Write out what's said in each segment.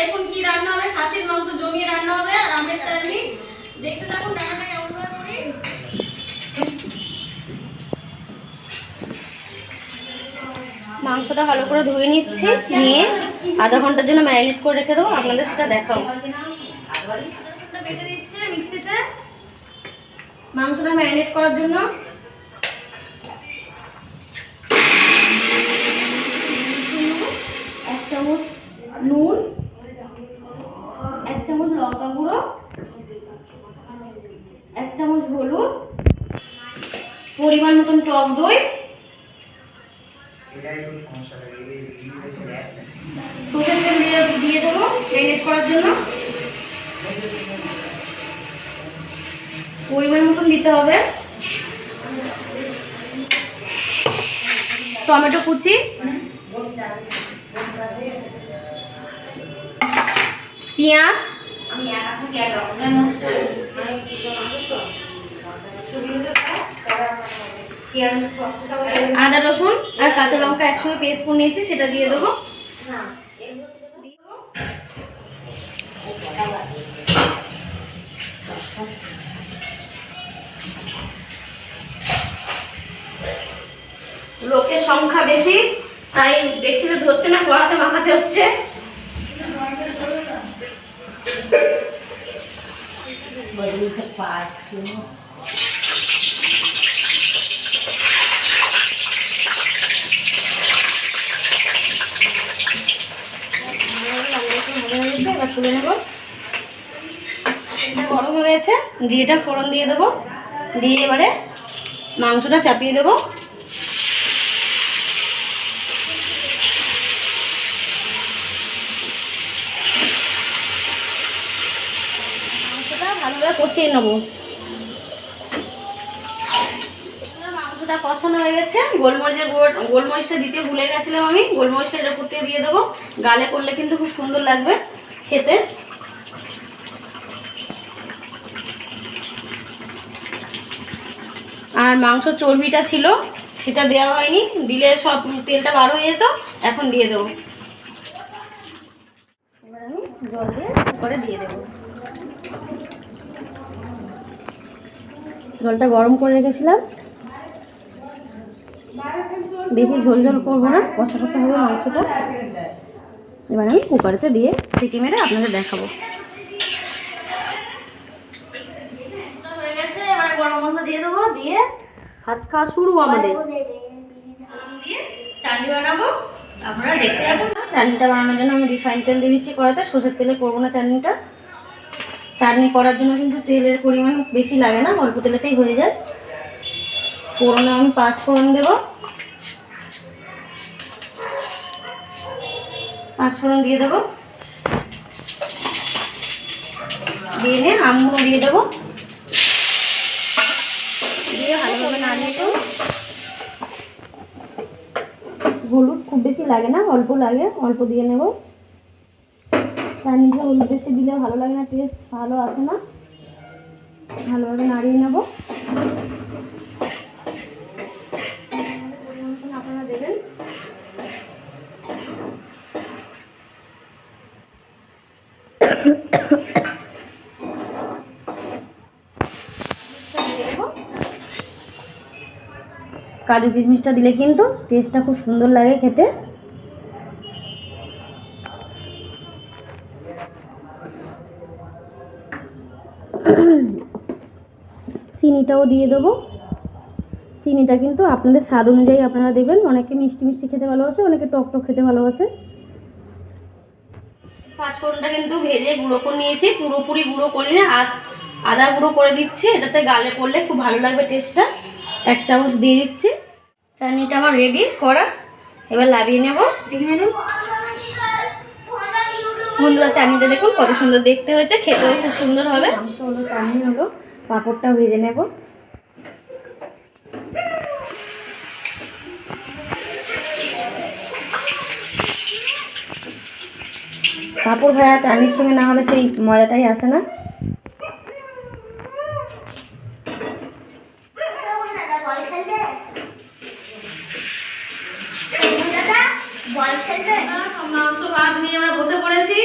দেখুন কি রান্না হবে খাসির মাংস জমিয়ে রান্না হবে আর আমের চাটনি। দেখতে থাকুন রান্নাটা কেমন ভাবে করি মাংসটা ভালো করে ধুয়ে নিচ্ছি নিয়ে আধা ঘণ্টার জন্য ম্যারিনেট করে রেখে দেবো আপনাদের সেটা দেখাও। রসুনটা বেটে দিচ্ছে মিক্সিতে। মাংসটা ম্যারিনেট করার জন্য এক চামচ নুন এক চামচ লঙ্কা গুঁড়ো এক চামচ হলুদ পরিমাণ মতন টক দই। সর্ষের তেল দিয়ে দিয়ে দেবো ম্যারিনেট করার জন্য। পরিমাণ মতন দিতে হবে। টমেটো কুচি। পেঁয়াজ। আদা রসুন আর কাঁচা লঙ্কা একসঙ্গে পেস্ট করে নিয়েছি সেটা দিয়ে দেবো। লোকের সংখ্যা বেশি তাই দেখছি যে ধরছে না কড়াতে মাখাতে হচ্ছে। এবার তুলে নেব। এটা গরম হয়ে গেছে জিরেটা ফোড়ন দিয়ে দেবো। দিয়ে এবারে মাংসটা চাপিয়ে দেবো। মাংসটা কষিয়ে নেব। মাংসটা হয়ে গেছে। গোলমরিচের গোলমরিচটা দিতে ভুলে গেছিলাম আমি। গোলমরিচটা উপর দিয়ে দিয়ে দেবো। গালে করলে কিন্তু খুব সুন্দর লাগবে। খেতে? আর মাংস চর্বিটা ছিল, সেটা দেওয়া হয়নি। দিলে সব তেলটা বার হয়ে যেত, এখন দিয়ে দেবো। আমি জল দিয়ে দিয়ে দেবো। জলটা গরম করে রেখেছিলাম। বেশি ঝোল ঝোল করব না, কষা কষা হবে মাংসটা। এবার আমি কুকারেতে দিয়ে সিটি মেরে আপনাদের দেখাবো। দিয়ে খাওয়া শুরু চাটনিটা বানানোর জন্য আমি রিফাইন তেল দিয়ে দিচ্ছি তেলে চাটনিটা। চাটনি করার জন্য কিন্তু তেলের পরিমাণ বেশি লাগে না, অল্প তেলেতেই হয়ে যায়। ফোড়নে আমি পাঁচ ফোড়ন দেবো। পাঁচ ফোড়ন দিয়ে দেবো। দিয়ে নিয়ে আমগুলো দিয়ে দেবো। দিয়ে দেবো। হলুদ খুব বেশি লাগে না, অল্প লাগে, অল্প দিয়ে নেব। তার নিজে হলুদ বেশি দিলে ভালো লাগে না টেস্ট ভালো আসে না। ভালোভাবে নাড়িয়ে নেব। কাজু কিশমিশটা দিলে কিন্তু টেস্টটা খুব সুন্দর লাগে খেতে। চিনিটাও দিয়ে দেবো। চিনিটা কিন্তু আপনাদের স্বাদ অনুযায়ী আপনারা দেবেন। অনেকে মিষ্টি মিষ্টি খেতে ভালোবাসে, অনেকে টক টক খেতে ভালোবাসে। পাঁচফোড়নটা কিন্তু ভেজে গুঁড়ো করে নিয়েছি। পুরোপুরি গুঁড়ো করি না আর আদা গুঁড়ো করে দিচ্ছি। এটাতে গালে করলে খুব ভালো লাগবে টেস্টটা এক চামচ দিয়ে দিচ্ছি। চাটনিটা আমার রেডি করা। এবার লাভিয়ে নেব। দেখি ম্যাডাম বন্ধুরা, চাটনিটা দেখুন কত সুন্দর দেখতে হয়েছে। খেতেও খুব সুন্দর হবে। তো চাটনি হলো পাঁপড়টা ভেজে নেব। পাঁপড় ভাজা চাটনির সঙ্গে না হলে সেই মজাটাই আসে না? মাংস ভাত নিয়ে আমরা বসে পড়েছি।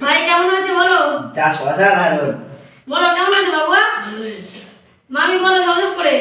ভাই কেমন হয়েছে বলো? বলো কেমন আছে বাবুয়া? মামি বলো সব করে।